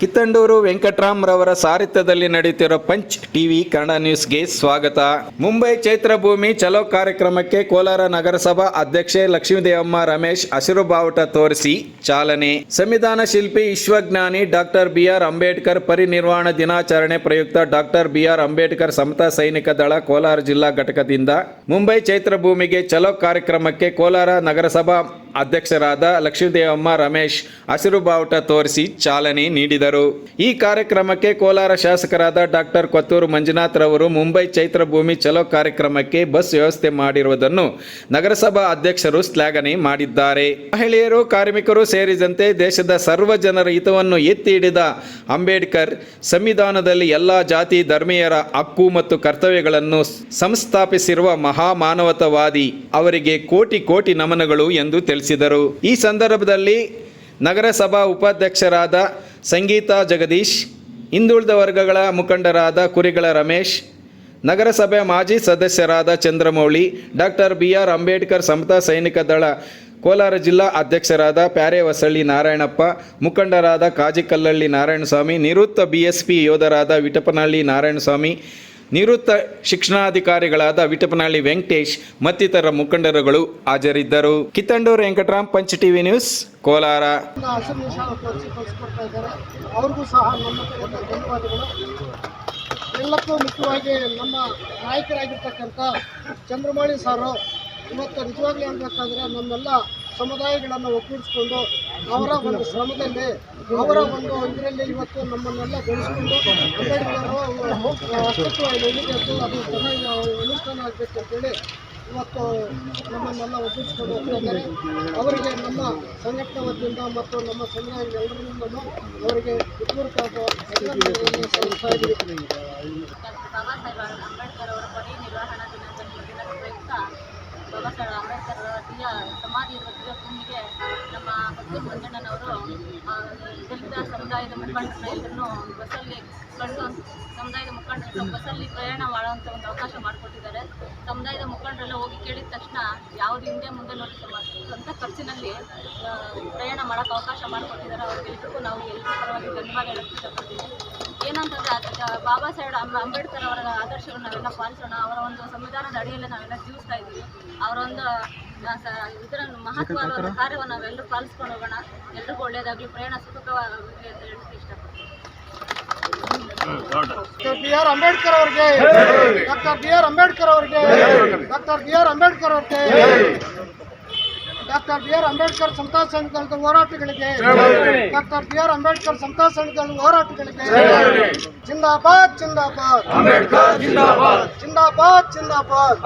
ಕಿತ್ತಂಡೂರು ವೆಂಕಟರಾಮ್ರವರ ಸಾರಿತ್ಯದಲ್ಲಿ ನಡೆಯುತ್ತಿರುವ punch TV Kannada ನ್ಯೂಸ್ಗೆ ಸ್ವಾಗತ. ಮುಂಬೈ ಚೈತ್ರಭೂಮಿ ಚಲೋ ಕಾರ್ಯಕ್ರಮಕ್ಕೆ ಕೋಲಾರ ನಗರಸಭಾ ಅಧ್ಯಕ್ಷೆ ಲಕ್ಷ್ಮೀದೇವಮ್ಮ ರಮೇಶ್ ಹಸಿರು ಬಾವುಟ ತೋರಿಸಿ ಚಾಲನೆ. ಸಂವಿಧಾನ ಶಿಲ್ಪಿ ವಿಶ್ವಜ್ಞಾನಿ ಡಾಕ್ಟರ್ ಬಿಆರ್ ಅಂಬೇಡ್ಕರ್ ಪರಿನಿರ್ವಾಣ ದಿನಾಚರಣೆ ಪ್ರಯುಕ್ತ ಡಾಕ್ಟರ್ ಬಿಆರ್ ಅಂಬೇಡ್ಕರ್ ಸಮತಾ ಸೈನಿಕ ದಳ ಕೋಲಾರ ಜಿಲ್ಲಾ ಘಟಕದಿಂದ ಮುಂಬೈ ಚೈತ್ರಭೂಮಿಗೆ ಚಲೋ ಕಾರ್ಯಕ್ರಮಕ್ಕೆ ಕೋಲಾರ ನಗರಸಭಾ ಅಧ್ಯಕ್ಷರಾದ ಲಕ್ಷ್ಮೀದೇವಮ್ಮ ರಮೇಶ್ ಹಸಿರು ಬಾವುಟ ತೋರಿಸಿ ಚಾಲನೆ ನೀಡಿದರು. ಈ ಕಾರ್ಯಕ್ರಮಕ್ಕೆ ಕೋಲಾರ ಶಾಸಕರಾದ ಡಾಕ್ಟರ್ ಕೊತ್ತೂರು ಮಂಜುನಾಥ್ ರವರು ಮುಂಬೈ ಚೈತ್ರಭೂಮಿ ಚಲೋ ಕಾರ್ಯಕ್ರಮಕ್ಕೆ ಬಸ್ ವ್ಯವಸ್ಥೆ ಮಾಡಿರುವುದನ್ನು ನಗರಸಭಾ ಅಧ್ಯಕ್ಷರು ಶ್ಲಾಘನೆ ಮಾಡಿದ್ದಾರೆ. ಮಹಿಳೆಯರು, ಕಾರ್ಮಿಕರು ಸೇರಿದಂತೆ ದೇಶದ ಸರ್ವ ಜನರ ಹಿತವನ್ನು ಎತ್ತಿ ಹಿಡಿದ ಅಂಬೇಡ್ಕರ್ ಸಂವಿಧಾನದಲ್ಲಿ ಎಲ್ಲ ಜಾತಿ, ಧರ್ಮೀಯರ ಹಕ್ಕು ಮತ್ತು ಕರ್ತವ್ಯಗಳನ್ನು ಸಂಸ್ಥಾಪಿಸಿರುವ ಮಹಾಮಾನವತವಾದಿ. ಅವರಿಗೆ ಕೋಟಿ ಕೋಟಿ ನಮನಗಳು ಎಂದು ತಿಳಿಸಿದರು. ಈ ಸಂದರ್ಭದಲ್ಲಿ ನಗರಸಭಾ ಉಪಾಧ್ಯಕ್ಷರಾದ ಸಂಗೀತಾ ಜಗದೀಶ್, ಹಿಂದುಳಿದ ವರ್ಗಗಳ ಮುಖಂಡರಾದ ಕುರಿಗಳ ರಮೇಶ್ ನಗರಸಭೆ ಮಾಜಿ ಸದಸ್ಯರಾದ Chandramouli, doctor B R Ambedkar Samata Sainika Dala, Kolar ಜಿಲ್ಲಾ ಅಧ್ಯಕ್ಷರಾದ ಪ್ಯಾರೆ ವಸಳ್ಳಿ ನಾರಾಯಣಪ್ಪ, ಮುಖಂಡರಾದ ಕಾಜಿಕಲ್ಲಳ್ಳಿ ನಾರಾಯಣಸ್ವಾಮಿ, ನಿವೃತ್ತ ಬಿ ಎಸ್ ಪಿ ಯೋಧರಾದ ವಿಟಪನಹಳ್ಳಿ ನಾರಾಯಣಸ್ವಾಮಿ ನಿವೃತ್ತ ಶಿಕ್ಷಣಾಧಿಕಾರಿಗಳಾದ ವಿಟಪನಹಳ್ಳಿ ವೆಂಕಟೇಶ್, ಮತ್ತಿತರ ಮುಖಂಡರುಗಳು ಹಾಜರಿದ್ದರು. Kittandur Venkataram, punch TV news, Kolar. ಅವ್ರಿಗೂ ಸಹ ನಮ್ಮ ಧನ್ಯವಾದಗಳು. ಎಲ್ಲಕ್ಕೂ ಮುಖ್ಯವಾಗಿ ನಮ್ಮ ನಾಯಕರಾಗಿರ್ತಕ್ಕಂಥ ಚಂದ್ರಮೌಳಿ ಸಾರು, ಇವತ್ತು ನಿಜವಾಗ್ಲೂ ಹೇಳ್ಬೇಕಾದ್ರೆ ನಮ್ಮೆಲ್ಲ ಸಮುದಾಯಗಳನ್ನು ಒಗ್ಗೂಡಿಸ್ಕೊಂಡು ಅವರ ಒಂದು ಶ್ರಮದಲ್ಲಿ, ಅವರ ಒಂದು ಇದರಲ್ಲಿ ಇವತ್ತು ನಮ್ಮನ್ನೆಲ್ಲ ಬೆಳೆಸ್ಕೊಂಡು ಅಂಬೇಡ್ಕರ್ ಎಲ್ಲಿಗೆದ್ದು ಅದು ಅನುಷ್ಠಾನ ಆಗಬೇಕು ಅಂತೇಳಿ ಇವತ್ತು ನಮ್ಮನ್ನೆಲ್ಲ ಒಗ್ಗೂಡಿಸ್ಕೊಂಡು ಹೋಗ್ತಾ ಅವರಿಗೆ ನಮ್ಮ ಸಂಘಟನೆ ವತಿಯಿಂದ ಮತ್ತು ನಮ್ಮ ಸಮುದಾಯ ಎಲ್ಲರಿಂದಲೂ ಅವರಿಗೆ ಸಾಹೇಬ್ ಅಂಬೇಡ್ಕರ್ ಅವರ ಪರಿನಿರ್ವಹಣಾ ದಿನಾಚರಣೆ ದಿನದ ಪ್ರಯುಕ್ತ ಬಾಬಾ ಸಾಹೇಬ್ ಅಂಬೇಡ್ಕರ್ ಸಮಾಧಿ ಇರುವ ಭೂಮಿಗೆ ನಮ್ಮ ಕೊತ್ತೂರು ಮಂಜಣ್ಣನವರು ದಲಿತ ಸಮುದಾಯದ ಮುಖಂಡರನ್ನ ಎಲ್ಲರನ್ನೂ ಬಸ್ಸಲ್ಲಿ ಕಂಡು ಸಮುದಾಯದ ಮುಖಂಡರು ಬಸ್ಸಲ್ಲಿ ಪ್ರಯಾಣ ಮಾಡುವಂಥ ಒಂದು ಅವಕಾಶ ಮಾಡಿಕೊಟ್ಟಿದ್ದಾರೆ. ಸಮುದಾಯದ ಮುಖಂಡರೆಲ್ಲ ಹೋಗಿ ಕೇಳಿದ ತಕ್ಷಣ ಯಾವುದು ಹಿಂದೆ ಮುಂದೆ ನೋಡಿ ಸ್ವಂತ ಖರ್ಚಿನಲ್ಲಿ ಪ್ರಯಾಣ ಮಾಡೋಕ್ಕೆ ಅವಕಾಶ ಮಾಡಿಕೊಟ್ಟಿದ್ದಾರೆ. ಅವ್ರಿಗೆಲ್ಲರಿಗೂ ನಾವು ಎಲ್ಲರ ಪರವಾಗಿ ಧನ್ಯವಾದ ಹೇಳಕ್ಕೆ ಇಷ್ಟಪಡ್ತೀವಿ ಬಾಬಾ ಸಾಹೇಬ್ ಅಂಬ- ಅಂಬೇಡ್ಕರ್ ಅವರ ಆದರ್ಶಗಳನ್ನ ನಾವೆಲ್ಲ ಪಾಲಿಸೋಣ. ಅವರ ಒಂದು ಸಂವಿಧಾನದ ಅಡಿಯಲ್ಲಿ ನಾವೆಲ್ಲ ಜೀವಿಸ್ತಾ ಇದ್ದೀವಿ. ಅವರ ಒಂದು ಆ, ಸ- ಇದರ ಮಹತ್ವದ ಒಂದು ಕಾರ್ಯವನ್ನು ನಾವೆಲ್ಲರೂ ಪಾಲಿಸ್ಕೊಂಡು ಹೋಗೋಣ. ಎಲ್ರಿಗೂ ಒಳ್ಳೆಯದಾಗಲಿ. ಪ್ರಯಾಣ ಸುಖಕರವಾಗಲಿ ಅಂತ ಹೇಳಕ್ಕೆ ಇಷ್ಟಪಡ್ತೀನಿ. ಬಿ ಆರ್ ಅಂಬೇಡ್ಕರ್ ಅವರಿಗೆ ಡಾಕ್ಟರ್ ಬಿ ಆರ್ ಅಂಬೇಡ್ಕರ್ ಅವರಿಗೆ ಡಾಕ್ಟರ್ ಬಿ ಆರ್ ಅಂಬೇಡ್ಕರ್ ಅವರಿಗೆ. Doctor B R Ambedkar Samata ಸಂಘದ ಹೋರಾಟಗಳಿಗೆ doctor B R Ambedkar Samata ಸಂಘದ ಹೋರಾಟಗಳಿಗೆ ಜಿಂದಾಬಾದ್ ಜಿಂದಾಬಾದ್. ಜಿಂದಾಬಾದ್. ಜಿಂದಾಬಾದ್.